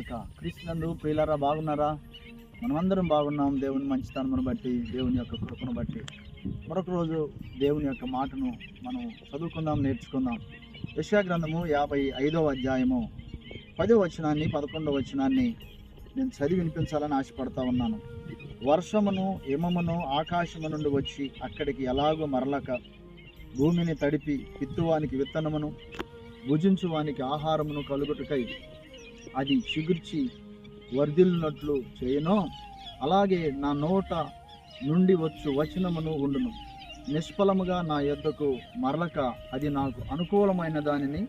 క్రీస్తునందు ప్రియులారా బాగున్నారా? మనమందరం బాగున్నాం. దేవుని మంచితనమును బట్టి దేవుని యొక్క కృపను బట్టి. మరొక రోజు దేవుని యొక్క మాటను మనం చదువుకుందాం నేర్చుకుందాం. యశ్యా గ్రంథము యాభై ఐదవ అధ్యాయము. పదో వచనాన్ని పదకొండవ వచనాన్ని నేను చదివి వినిపించాలని ఆశపడతా ఉన్నాను. వర్షమును హిమమును ఆకాశము నుండి వచ్చి అక్కడికి ఎలాగో మరలక భూమిని తడిపి విత్తువానికి విత్తనమును భుజించువానికి ఆహారమును కలుగుటకై అది చిగుర్చి వర్ధిల్లినట్లు చేయనో. అలాగే నా నోట నుండి వచ్చు వచనమును ఉండును. నిష్ఫలముగా నా యొద్దకు మరలక అది నాకు అనుకూలమైన దానిని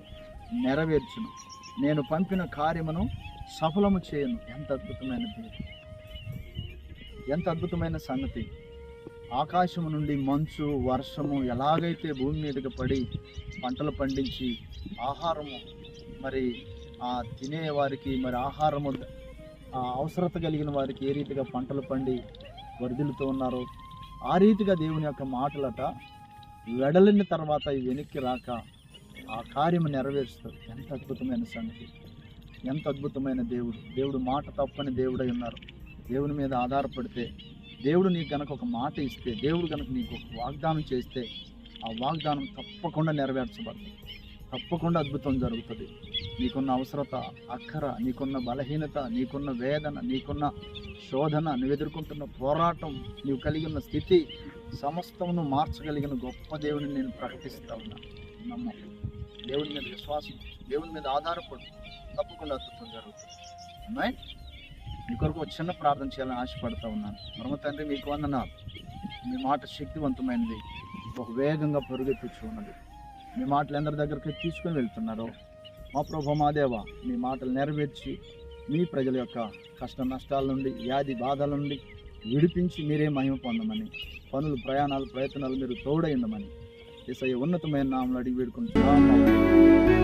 నెరవేర్చును. నేను పంపిన కార్యమును సఫలము చేయను. ఎంత అద్భుతమైన ఎంత అద్భుతమైన సంగతి. ఆకాశము నుండి మంచు వర్షము ఎలాగైతే భూమి మీదకి పడి పంటలు పండించి ఆహారము మరి తినే వారికి మరి ఆహారము ఆ అవసరత కలిగిన వారికి ఏ రీతిగా పంటలు పండి వరదలుతూ ఉన్నారో ఆ రీతిగా దేవుని యొక్క మాటలట వెడలిన తర్వాత వెనక్కి రాక ఆ కార్యము నెరవేరుస్తారు. ఎంత అద్భుతమైన సంగతి. ఎంత అద్భుతమైన దేవుడు. దేవుడు మాట తప్పని దేవుడై ఉన్నారు. దేవుని మీద ఆధారపడితే దేవుడు నీకు కనుక ఒక మాట ఇస్తే దేవుడు కనుక నీకు ఒక వాగ్దానం చేస్తే ఆ వాగ్దానం తప్పకుండా నెరవేర్చబడుతుంది. తప్పకుండా అద్భుతం జరుగుతుంది. నీకున్న అవసరత అక్కర నీకున్న బలహీనత నీకున్న వేదన నీకున్న శోధన నువ్వు ఎదుర్కొంటున్న పోరాటం నీవు కలిగి ఉన్న స్థితి సమస్తమును మార్చగలిగిన గొప్ప దేవుని నేను ప్రకటిస్తా ఉన్నా. నమ్మ దేవుని మీద విశ్వాసం దేవుని మీద ఆధారపడు. తప్పకుండా అద్భుతం జరుగుతుంది. మీ కొరకు ఒక చిన్న ప్రార్థన చేయాలని ఆశపడతా ఉన్నాను. పరమ తండ్రి మీకు వందనాలు. మీ మాట శక్తివంతమైనది. ఒక వేగంగా పరుగెత్తుచు ఉన్నది. మీ మాటలు ఎందరి దగ్గరికి తీసుకుని వెళ్తున్నారో? మా ప్రభు మా దేవ మీ మాటలు నెరవేర్చి మీ ప్రజల యొక్క కష్ట నష్టాల నుండి వ్యాధి బాధల నుండి విడిపించి మీరే మహిమ పొందమని పనులు ప్రయాణాలు ప్రయత్నాలు మీరు తోడైందమని ఇసయ ఉన్నతమైన నామలు అడిగి వేడుకుంటున్నాను